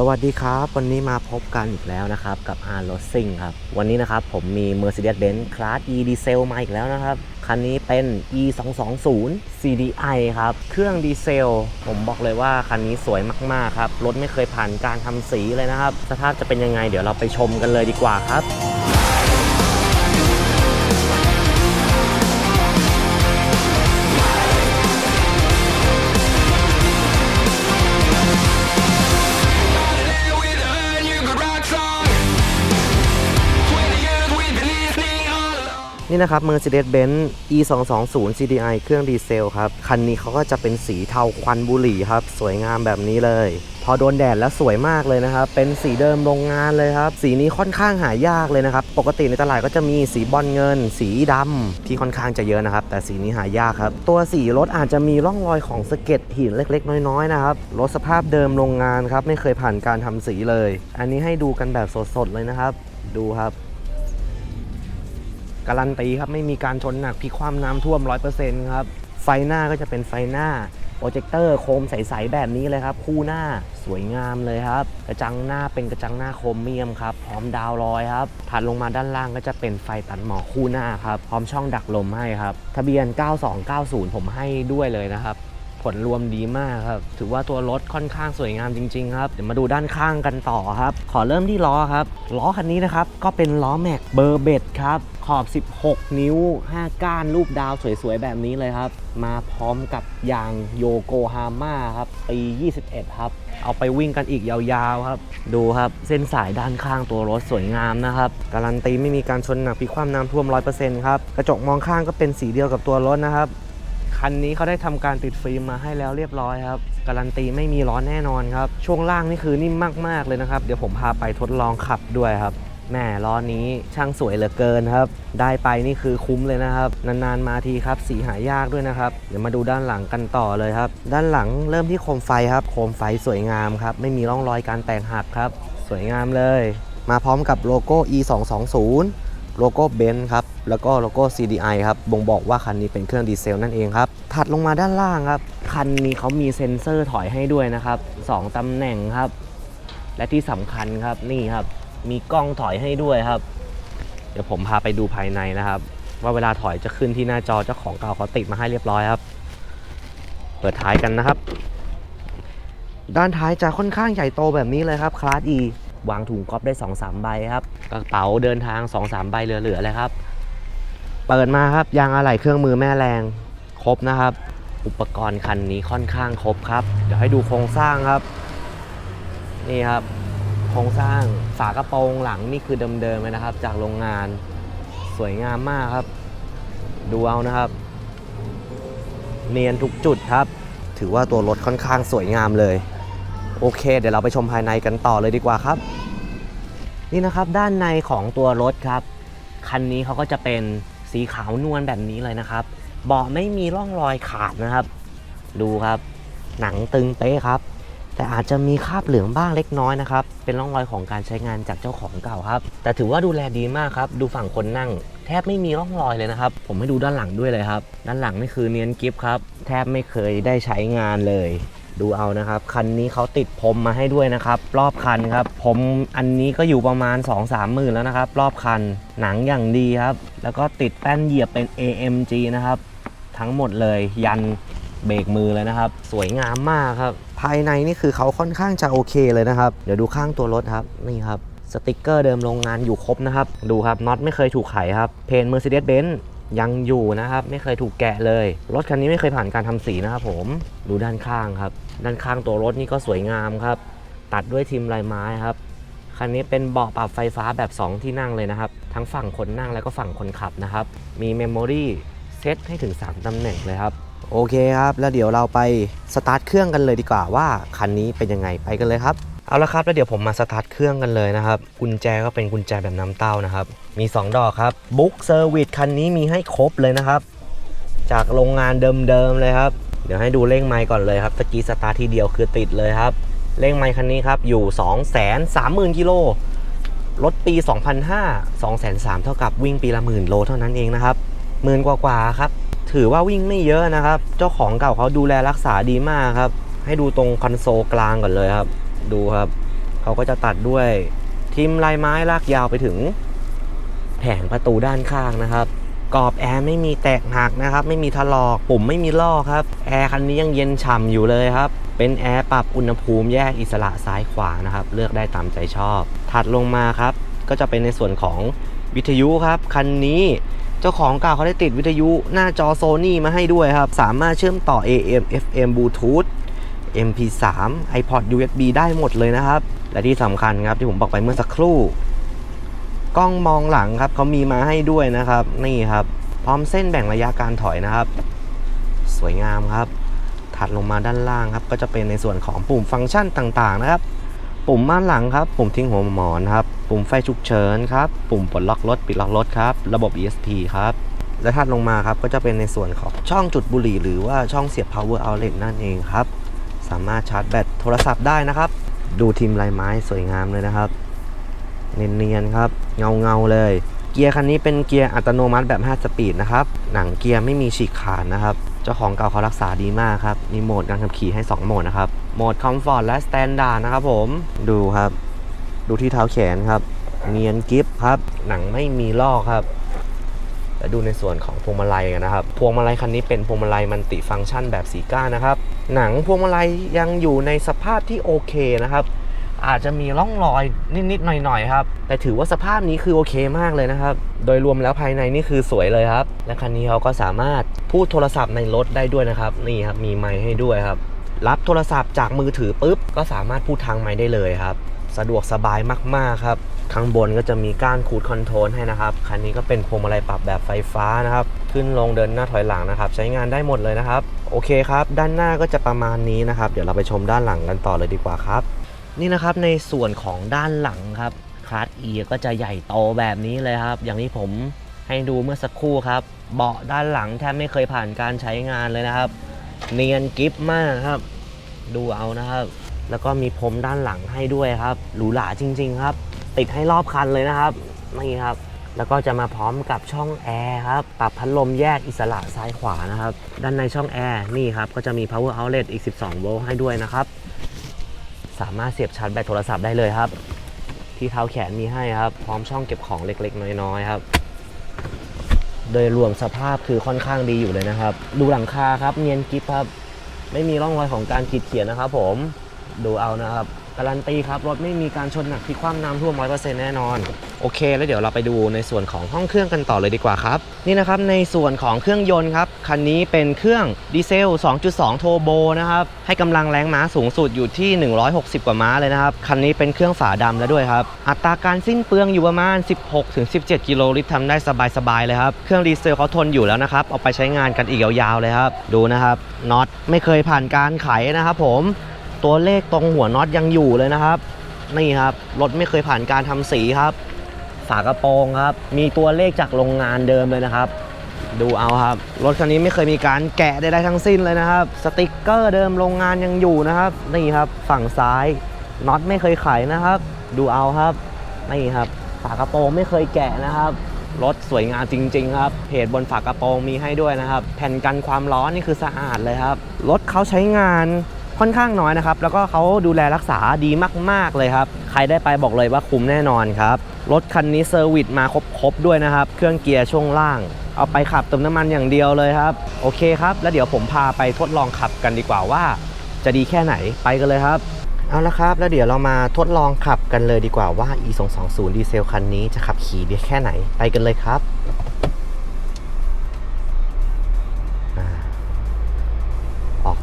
สวัสดีครับ วันนี้มาพบกันอีกแล้วนะครับกับ R r o s i n g ครับ วันนี้นะครับผมมี Mercedes-Benz Class E Diesel มาอีกแล้วนะครับ คันนี้เป็น E 2 2 0 CDI ครับ เครื่องดีเซล ผมบอกเลยว่าคันนี้สวยมาก ๆ ครับ รถไม่เคยผ่านการทำสีเลยนะครับ สภาพจะเป็นยังไงเดี๋ยวเราไปชมกันเลยดีกว่าครับ นี่นะครับ Mercedes-Benz E 2 2 0 CDI เครื่องดีเซลครับ คันนี้เขาก็จะเป็นสีเทาควันบุหรี่ครับ สวยงามแบบนี้เลย พอโดนแดดแล้วสวยมากเลยนะครับ เป็นสีเดิมโรงงานเลยครับ สีนี้ค่อนข้างหายากเลยนะครับ ปกติในตลาดก็จะมีสีบอลเงิน สีดำที่ค่อนข้างจะเยอะนะครับ แต่สีนี้หายากครับ ตัวสีรถอาจจะมีร่องรอยของสะเก็ดหินเล็ก ๆ น้อยๆนะครับ รถสภาพเดิมโรงงานครับ ไม่เคยผ่านการทำสีเลย อันนี้ให้ดูกันแบบสดๆเลยนะครับ ดูครับ การันตีครับไม่มีการชนหนักพิกความน้ำท่วม 100%ครับ ไฟหน้าก็จะเป็นไฟหน้าโปรเจคเตอร์โคมใสๆแบบนี้เลยครับ คู่หน้าสวยงามเลยครับ กระจังหน้าเป็นกระจังหน้าโครเมียมครับ พร้อมดาวลอยครับ ถัดลงมาด้านล่างก็จะเป็นไฟตัดหมอกคู่หน้าครับ พร้อมช่องดักลมให้ครับ ทะเบียน 9290 ผมให้ด้วยเลยนะครับ ผลรวมดีมากครับ ถือว่าตัวรถค่อนข้างสวยงามจริงๆครับ เดี๋ยวมาดูด้านข้างกันต่อครับ ขอเริ่มที่ล้อครับ ล้อคันนี้นะครับ ก็เป็นล้อแม็กเบอร์เบดครับ ขอบ 16 นิ้ว 5 ก้านรูปดาวสวยๆ แบบนี้เลยครับ มาพร้อมกับยางโยโกฮาม่าครับ ปี 21 ครับ เอาไปวิ่งกันอีกยาวๆครับ ดูครับ เส้นสายด้านข้างตัวรถสวยงามนะครับ การันตีไม่มีการชนหนักพิกคว่ำน้ำท่วม 100%ครับ กระจกมองข้างก็เป็นสีเดียวกับตัวรถนะครับ คันนี้เขาได้ทำการติดฟิล์มมาให้แล้วเรียบร้อยครับ การันตีไม่มีล้อแน่นอนครับ ช่วงล่างนี่คือนิ่มมากๆเลยนะครับ เดี๋ยวผมพาไปทดลองขับด้วยครับ แม่ล้อนี้ช่างสวยเหลือเกินครับ ได้ไปนี่คือคุ้มเลยนะครับ นานๆมาทีครับสีหายากด้วยนะครับ เดี๋ยวมาดูด้านหลังกันต่อเลยครับ ด้านหลังเริ่มที่โคมไฟครับ โคมไฟสวยงามครับ ไม่มีร่องรอยการแตกหักครับ สวยงามเลย มาพร้อมกับโลโก้ E 2 2 0โลโก้เบนซ์ครับ แล้วก็โลโก้ CDI ครับ บ่งบอกว่าคันนี้เป็นเครื่องดีเซลนั่นเองครับ ถัดลงมาด้านล่างครับ คันนี้เขามีเซ็นเซอร์ถอยให้ด้วยนะครับ 2ตำแหน่งครับ และที่สำคัญครับนี่ครับ มีกล้องถอยให้ด้วยครับ เดี๋ยวผมพาไปดูภายในนะครับ ว่าเวลาถอยจะขึ้นที่หน้าจอเจ้าของเก่าเขาติดมาให้เรียบร้อยครับ เปิดท้ายกันนะครับ ด้านท้ายจะค่อนข้างใหญ่โตแบบนี้เลยครับคลาส E วางถุงก๊อฟได้ 2-3 ใบครับ กระเป๋าเดินทาง 2-3 ใบเหลือๆเลยครับ เปิดมาครับยางอะไหล่เครื่องมือแม่แรง ครบนะครับ อุปกรณ์คันนี้ค่อนข้างครบครับ เดี๋ยวให้ดูโครงสร้างครับ นี่ครับโครงสร้างฝากระโปรงหลังนี่คือเดิมๆเลยนะครับ จากโรงงานสวยงามมากครับ ดูเอานะครับ เนียนทุกจุดครับ ถือว่าตัวรถค่อนข้างสวยงามเลย โอเค เดี๋ยวเราไปชมภายในกันต่อเลยดีกว่าครับ นี่นะครับด้านในของตัวรถครับคันนี้เขาก็จะเป็นสีขาวนวลแบบนี้เลยนะครับ เบาะไม่มีร่องรอยขาดนะครับ ดูครับ หนังตึงเป๊ะครับ แต่อาจจะมีคราบเหลืองบ้างเล็กน้อยนะครับ เป็นร่องรอยของการใช้งานจากเจ้าของเก่าครับ แต่ถือว่าดูแลดีมากครับ ดูฝั่งคนนั่ง แทบไม่มีร่องรอยเลยนะครับ ผมให้ดูด้านหลังด้วยเลยครับ ด้านหลังนี่คือเนียนกิฟครับ แทบไม่เคยได้ใช้งานเลย ดูเอานะครับ คันนี้เขาติดพรมมาให้ด้วยนะครับ รอบคันครับ ผมอันนี้ก็อยู่ประมาณ 2 3หมื่นแล้วนะครับ รอบคัน หนังอย่างดีครับ แล้วก็ติดแป้นเหยียบเป็น AMG นะครับ ทั้งหมดเลย ยัน เบรกมือเลยนะครับ สวยงามมากครับ ภายในนี่คือเขาค่อนข้างจะโอเคเลยนะครับ เดี๋ยวดูข้างตัวรถครับ นี่ครับ สติกเกอร์เดิมโรงงานอยู่ครบนะครับ ดูครับน็อตไม่เคยถูกไขครับ เพน Mercedes-Benz ยังอยู่นะครับ ไม่เคยถูกแกะเลย รถคันนี้ไม่เคยผ่านการทำสีนะครับผมดูด้านข้างครับ ด้านข้างตัวรถนี่ก็สวยงามครับ ตัดด้วยทิมลายไม้ครับคันนี้เป็นเบาะปรับไฟฟ้าแบบ 2 ที่นั่งเลยนะครับ ทั้งฝั่งคนนั่งแล้วก็ฝั่งคนขับนะครับ มีเมมโมรี่เซตให้ถึง 3ตำแหน่งเลยครับ โอเคครับ แล้วเดี๋ยวเราไปสตาร์ทเครื่องกันเลยดีกว่าว่าคันนี้เป็นยังไงไปกันเลยครับ เอาละครับแล้วเดี๋ยวผมมาสตาร์ทเครื่องกันเลยนะครับ กุญแจก็เป็นกุญแจแบบน้ำเต้านะครับ มี 2 ดอกครับบุ๊กเซอร์วิสคันนี้มีให้ครบเลยนะครับ จากโรงงานเดิมๆเลยครับ เดี๋ยวให้ดูเลขไมค์ก่อนเลยครับตะกี้สตาร์ททีเดียวคือติดเลยครับเลขไมค์คันนี้ครับอยู่ 2 3 0 0 0 0กิโลรถปี 2005 203เท่ากับวิ่งปีละหมื่นโลเท่านั้นเองนะครับหมื่นกว่าๆครับ ถือว่าวิ่งไม่เยอะนะครับ เจ้าของเก่าเขาดูแลรักษาดีมากครับ ให้ดูตรงคอนโซลกลางก่อนเลยครับ ดูครับ เขาก็จะตัดด้วยทิมลายไม้ลากยาวไปถึง แผงประตูด้านข้างนะครับกรอบแอร์ไม่มีแตกหักนะครับ ไม่มีถลอกปุ่มไม่มีลอกครับ แอร์คันนี้ยังเย็นฉ่ำอยู่เลยครับ เป็นแอร์ปรับอุณหภูมิแยกอิสระซ้ายขวานะครับ เลือกได้ตามใจชอบ ถัดลงมาครับ ก็จะเป็นในส่วนของ วิทยุครับ คันนี้เจ้าของเก่าเขาได้ติดวิทยุหน้าจอโซนี่มาให้ด้วยครับ สามารถเชื่อมต่อ AM FM Bluetooth MP3 iPod USB ได้หมดเลยนะครับ และที่สำคัญครับที่ผมบอกไปเมื่อสักครู่ กล้องมองหลังครับเขามีมาให้ด้วยนะครับ นี่ครับ พร้อมเส้นแบ่งระยะการถอยนะครับ สวยงามครับ ถัดลงมาด้านล่างครับ ก็จะเป็นในส่วนของปุ่มฟังก์ชันต่างๆนะครับ ปุ่มม่านหลังครับ ปุ่มทิ้งหัวหมอนครับ ปุ่มไฟฉุกเฉินครับ ปุ่มปลดล็อกรถปิดล็อกรถครับ ระบบ ESP ครับ และถัดลงมาครับก็จะเป็นในส่วนของช่องจุดบุหรี่ หรือว่าช่องเสียบ power outlet นั่นเองครับ สามารถชาร์จแบตโทรศัพท์ได้นะครับ ดูทีมลายไม้สวยงามเลยนะครับ เนียนๆครับ เงาเงาๆเลย เกียร์คันนี้เป็นเกียร์อัตโนมัติแบบ 5 สปีดนะครับ หนังเกียร์ไม่มีฉีกขาดนะครับ เจ้าของเก่าเขารักษาดีมากครับ มีโหมดการขับขี่ให้ 2 โหมดนะครับ โหมดคอมฟอร์ตและสแตนดาร์ดนะครับผม ดูครับ ดูที่เท้าแขนครับ เนียนกิฟครับ หนังไม่มีลอกครับและดูในส่วนของพวงมาลัยกันนะครับ พวงมาลัยคันนี้เป็นพวงมาลัยมันติฟังก์ชันแบบสีก้านนะครับ หนังพวงมาลัยยังอยู่ในสภาพที่โอเคนะครับ อาจจะมีร่องรอยนิดๆหน่อยๆครับ แต่ถือว่าสภาพนี้คือโอเคมากเลยนะครับ โดยรวมแล้วภายในนี่คือสวยเลยครับ และคันนี้เขาก็สามารถพูดโทรศัพท์ในรถได้ด้วยนะครับ นี่ครับมีไมค์ให้ด้วยครับ รับโทรศัพท์จากมือถือปุ๊บก็สามารถพูดทางไมค์ได้เลยครับ สะดวกสบายมากๆครับ ข้างบนก็จะมีก้านคูดคอนโทรลให้นะครับ คันนี้ก็เป็นพวงมาลัยปรับแบบไฟฟ้านะครับ ขึ้นลงเดินหน้าถอยหลังนะครับ ใช้งานได้หมดเลยนะครับ โอเคครับ ด้านหน้าก็จะประมาณนี้นะครับ เดี๋ยวเราไปชมด้านหลังกันต่อเลยดีกว่าครับ นี่นะครับในส่วนของด้านหลังครับคลาส E ก็จะใหญ่โตแบบนี้เลยครับ อย่างที่ผมให้ดูเมื่อสักครู่ครับ เบาะด้านหลังแทบไม่เคยผ่านการใช้งานเลยนะครับ เนียนกิฟมากครับ ดูเอานะครับ แล้วก็มีพรมด้านหลังให้ด้วยครับ หรูหราจริง ๆ ครับ ติดให้รอบคันเลยนะครับนี่ครับ แล้วก็จะมาพร้อมกับช่องแอร์ครับ ปรับพัดลมแยกอิสระซ้ายขวานะครับ ด้านในช่องแอร์นี่ครับ ก็จะมี power outlet อีก 12 โวลต์ให้ด้วยนะครับ สามารถเสียบชาร์จแบตโทรศัพท์ได้เลยครับ ที่เท้าแขนมีให้ครับ พร้อมช่องเก็บของเล็กๆ น้อยๆครับ โดยรวมสภาพคือค่อนข้างดีอยู่เลยนะครับ ดูหลังคาครับ เนียนกิฟครับ ไม่มีร่องรอยของการขีดเขียนนะครับผม ดูเอานะครับการันตีครับ รถไม่มีการชนหนักที่คว่ำน้ำท่วมร้อยเปอร์เซ็นต์แน่นอน โอเค แล้วเดี๋ยวเราไปดูในส่วนของห้องเครื่องกันต่อเลยดีกว่าครับ นี่นะครับ ในส่วนของเครื่องยนต์ครับ คันนี้เป็นเครื่องดีเซล 2.2 โทโบนะครับ ให้กำลังแรงม้าสูงสุดอยู่ที่ 160 กว่าม้าเลยนะครับ คันนี้เป็นเครื่องฝาดำแล้วด้วยครับ อัตราการสิ้นเปลืองอยู่ประมาณ 16-17 กิโลลิตรทำได้สบายๆเลยครับ เครื่องดีเซลเขาทนอยู่แล้วนะครับเอาไปใช้งานกันอีกยาวๆเลยครับดูนะครับน็อตไม่เคยผ่านการไขนะครับผม ตัวเลขตรงหัวน็อตยังอยู่เลยนะครับ นี่ครับ รถไม่เคยผ่านการทำสีครับ ฝากระโปรงครับ มีตัวเลขจากโรงงานเดิมเลยนะครับ ดูเอาครับ รถคันนี้ไม่เคยมีการแกะใดๆทั้งสิ้นเลยนะครับ สติกเกอร์เดิมโรงงานยังอยู่นะครับ นี่ครับ ฝั่งซ้ายน็อตไม่เคยไขนะครับ ดูเอาครับ นี่ครับ ฝากระโปรงไม่เคยแกะนะครับรถสวยงามจริง ๆ ครับ เพจบนฝากระโปรงมีให้ด้วยนะครับ แผ่นกันความร้อนนี่คือสะอาดเลยครับ รถเขาใช้งาน ค่อนข้างน้อยนะครับ แล้วก็เขาดูแลรักษาดีมาก ๆ เลยครับ ใครได้ไปบอกเลยว่าคุ้มแน่นอนครับ รถคันนี้เซอร์วิสมาครบ ๆ ด้วยนะครับ เครื่องเกียร์ช่วงล่าง เอาไปขับเติมน้ำมันอย่างเดียวเลยครับ โอเคครับ แล้วเดี๋ยวผมพาไปทดลองขับกันดีกว่าว่า จะดีแค่ไหนไปกันเลยครับ เอาละครับ แล้วเดี๋ยวเรามาทดลองขับกันเลยดีกว่าว่า e 2 2 0ดีเซลคันนี้จะขับขี่ได้แค่ไหนไปกันเลยครับ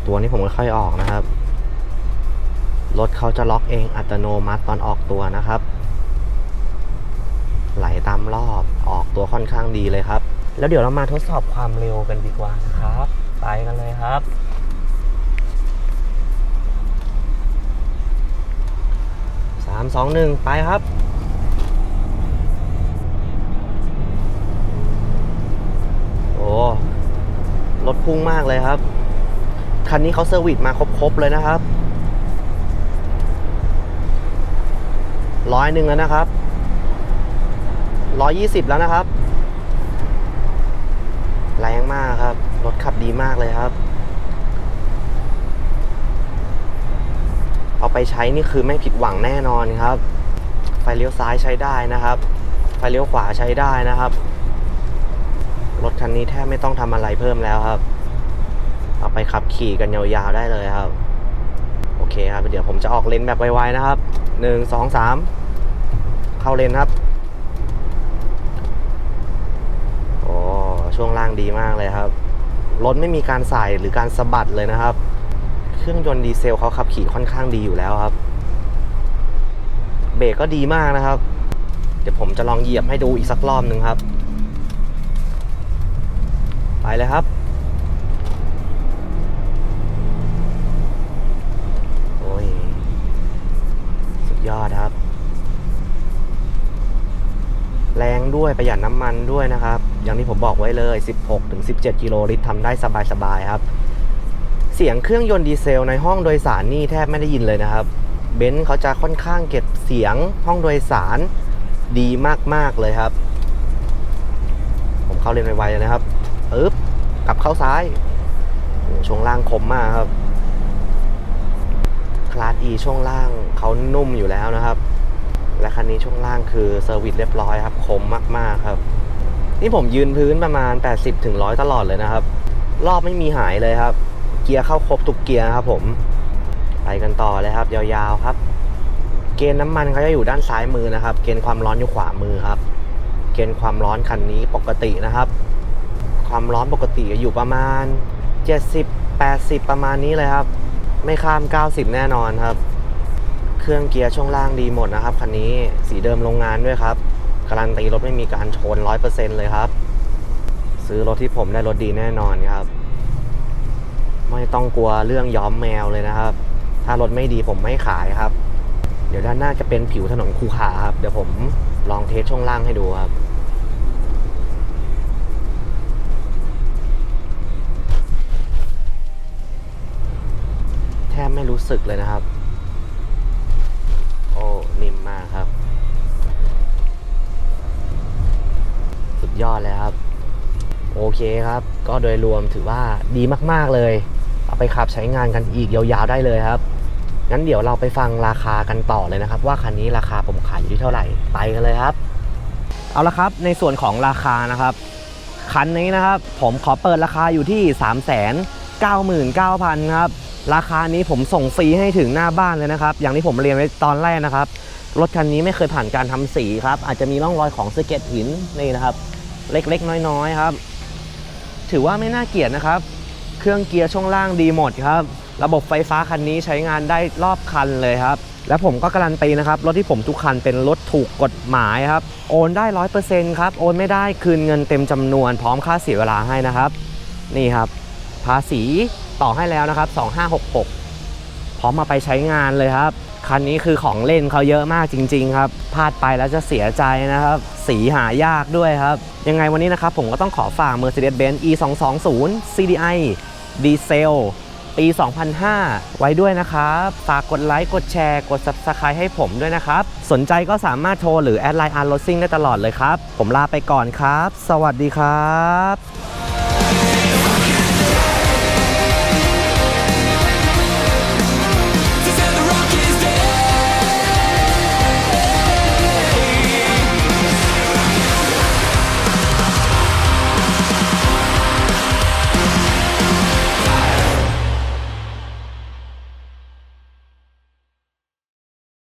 ตัวนี่ผมค่อยออกนะครับ รถเขาจะล็อกเองอัตโนมัติตอนออกตัวนะครับ ไหลตามรอบออกตัวค่อนข้างดีเลยครับ แล้วเดี๋ยวเรามาทดสอบความเร็วกันดีกว่านะครับ ไปกันเลยครับสามสองหนึ่งไปครับโอ้รถพุ่งมากเลยครับ คันนี้เขาเซอร์วิสมาครบๆเลยนะครับร้อยหนึ่งแล้วนะครับร้อยยี่สิบแล้วนะครับ แรงมากครับ รถขับดีมากเลยครับ เอาไปใช้นี่คือไม่ผิดหวังแน่นอนครับ ไฟเลี้ยวซ้ายใช้ได้นะครับ ไฟเลี้ยวขวาใช้ได้นะครับ รถคันนี้แทบไม่ต้องทำอะไรเพิ่มแล้วครับ เอาไปขับขี่กันยาวๆได้เลยครับ โอเคครับ เดี๋ยวผมจะออกเลนแบบไวๆนะครับหนึ่งสองสามเข้าเลนครับโอ้ช่วงล่างดีมากเลยครับรถไม่มีการใส่หรือการสะบัดเลยนะครับ เครื่องยนต์ดีเซลเขาขับขี่ค่อนข้างดีอยู่แล้วครับเบรกก็ดีมากนะครับ เดี๋ยวผมจะลองเหยียบให้ดูอีกสักรอบหนึ่งครับ ไปเลยครับ ยอดครับ แรงด้วยประหยัดน้ำมันด้วยนะครับ อย่างที่ผมบอกไว้เลย 16-17 กิโลลิตรทำได้สบายๆครับ เสียงเครื่องยนต์ดีเซลในห้องโดยสารนี่แทบไม่ได้ยินเลยนะครับเบนซ์เขาจะค่อนข้างเก็บเสียงห้องโดยสารดีมากๆเลยครับ ผมเข้าเลนไวๆเลยนะครับปึ๊บกลับเข้าซ้ายโอ้ช่วงล่างคมมากครับ คลาส E ช่วงล่างเขานุ่มอยู่แล้วนะครับ และคันนี้ช่วงล่างคือเซอร์วิสเรียบร้อยครับคมมากๆครับ นี่ผมยืนพื้นประมาณ 80ถึง100ตลอดเลยนะครับ รอบไม่มีหายเลยครับ เกียร์เข้าครบทุกเกียร์ครับผม ไปกันต่อเลยครับ ยาวๆครับ เกณฑ์น้ำมันเขาจะอยู่ด้านซ้ายมือนะครับ เกณฑ์ความร้อนอยู่ขวามือครับ เกณฑ์ความร้อนคันนี้ปกตินะครับ ความร้อนปกติอยู่ประมาณ 70 80 ประมาณนี้เลยครับ ไม่ข้าม 90 แน่นอนครับ เครื่องเกียร์ช่วงล่างดีหมดนะครับคันนี้สีเดิมโรงงานด้วยครับการันตีรถไม่มีการชน 100%เลยครับ ซื้อรถที่ผมได้รถดีแน่นอนครับ ไม่ต้องกลัวเรื่องย้อมแมวเลยนะครับ ถ้ารถไม่ดีผมไม่ขายครับ เดี๋ยวด้านหน้าจะเป็นผิวถนนคูขาครับ เดี๋ยวผมลองเทสช่วงล่างให้ดูครับ บไม่รู้สึกเลยนะครับ โอ้ นิ่มมากครับ สุดยอดเลยครับ โอเคครับ ก็โดยรวมถือว่าดีมากๆเลย เอาไปขับใช้งานกันอีกยาวๆได้เลยครับ งั้นเดี๋ยวเราไปฟังราคากันต่อเลยนะครับ ว่าคันนี้ราคาผมขายอยู่ที่เท่าไหร่ ไปกันเลยครับ เอาละครับ ในส่วนของราคานะครับคันนี้นะครับ ผมขอเปิดราคาอยู่ที่ 3 9 9 0 0 0 ครับ ราคานี้ผมส่งฟรีให้ถึงหน้าบ้านเลยนะครับ อย่างที่ผมเรียนไว้ตอนแรกนะครับ รถคันนี้ไม่เคยผ่านการทำสีครับ อาจจะมีร่องรอยของสะเก็ตหินนี่นะครับ เล็กๆ น้อยๆครับ ถือว่าไม่น่าเกลียดนะครับ เครื่องเกียร์ช่วงล่างดีหมดครับ ระบบไฟฟ้าคันนี้ใช้งานได้รอบคันเลยครับ และผมก็การันตีนะครับ รถที่ผมทุกคันเป็นรถถูกกฎหมายครับ โอนได้ร้อยเปอร์เซ็นต์ครับ โอนไม่ได้คืนเงินเต็มจำนวนพร้อมค่าเสียเวลาให้นะครับ นี่ครับ ภาษี ต่อให้แล้วนะครับ 2566 พร้อมมาไปใช้งานเลยครับ คันนี้คือของเล่นเขาเยอะมากจริง ๆ ครับพลาดไปแล้วจะเสียใจนะครับ สีหายากด้วยครับ ยังไงวันนี้นะครับผมก็ต้องขอฝาก Mercedes-Benz E220 CDI ดีเซลปี 2005 ไว้ด้วยนะครับ ฝากกดไลค์ กดแชร์ กด Subscribe ให้ผมด้วยนะครับ สนใจก็สามารถโทรหรือแอดไลน์อาร์โรซิ่งได้ตลอดเลยครับ ผมลาไปก่อนครับ สวัสดีครับ